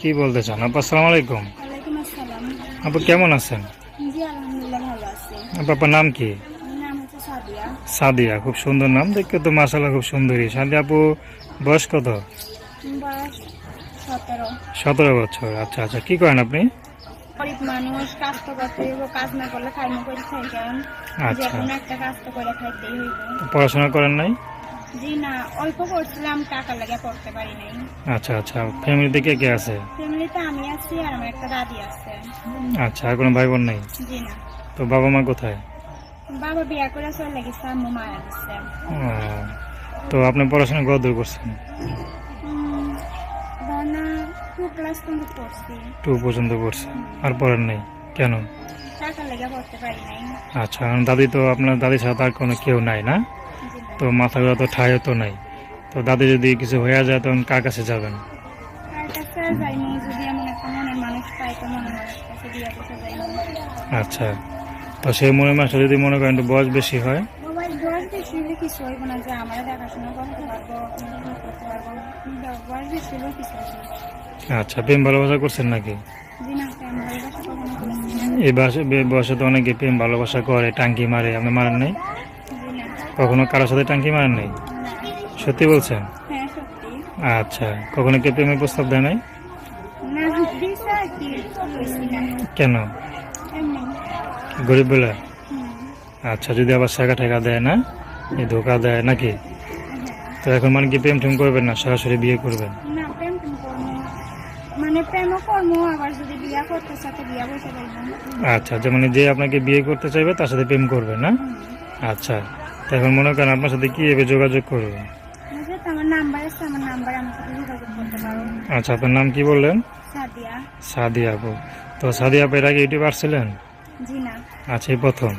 কি বলতে চান আপা আসসালামু আলাইকুম। আপু কেমন আছেন? আপনার নাম কি? সাদিয়া। খুব সুন্দর নাম। দেখতে তো মাসাল্লাহ খুব সুন্দরী। সাদিয়া আপু বয়স কত? সতেরো। বছর। আচ্ছা আচ্ছা কি করেন আপনি? আচ্ছা। পড়াশোনা করেন নাই? জি না অল্প করছিলাম টাকা লাগে পড়তে পারি নাই। আচ্ছা আচ্ছা ফ্যামিলিতে কে কে আছে? ফ্যামিলিতে আমি আছি আর আমার একটা দাদি আছে। আচ্ছা আর কোনো ভাই বোন নেই? জি না। তো বাবা মা কোথায়? বাবা বিয়া করে চলে গেছে আম্মু মারা গেছে। তো আপনি পড়াশোনা কত দূর করছেন? টু ক্লাস কিন্তু পড়ছি টু পর্যন্ত করছেন আর পড়েন নাই? কেন? টাকা লেগে পড়তে পারি নাই। আচ্ছা দাদি তো আপনার দাদি ছাড়া তার কোনো কেউ নাই না? তো মাথা ঘোরা তো ঠাইও তো নাই। তো দাদি যদি কিছু হয়ে যায় তখন কার কাছে যাবেন? আচ্ছা। তো সেই মনে মাসে যদি মনে করেন একটু বয়স বেশি হয়? আচ্ছা প্রেম ভালোবাসা করছেন নাকি? এই বয়সে তো অনেকে প্রেম ভালোবাসা করে টাঙ্কি মারে আপনি মারেন নাই? কখনো কারোর সাথে টাঙ্কি মারেন নাই? সত্যি বলছেন? হ্যাঁ আচ্ছা কখনো কি প্রেমের প্রস্তাব দেয় নাই? কেন? গরিব বলে? আচ্ছা যদি আবার শেখা ঠেকা দেয় না এই ধোকা দেয় নাকি? তো এখন মানে কি প্রেম টেম করবেন না সরাসরি বিয়ে করবেন? করব মানে করব পারব আচ্ছা মানে যে আপনাকে বিয়ে করতে চাইবে তার সাথে প্রেম করবেন না? আচ্ছা এখন মনে করেন আপনার সাথে কি এভাবে যোগাযোগ করবে? আচ্ছা আপনার নাম কি বললেন? সাদিয়া। সাদিয়া আপু। তো সাদিয়া আপু এর আগে ইউটিউব আসছিলেন? আচ্ছা এই প্রথম।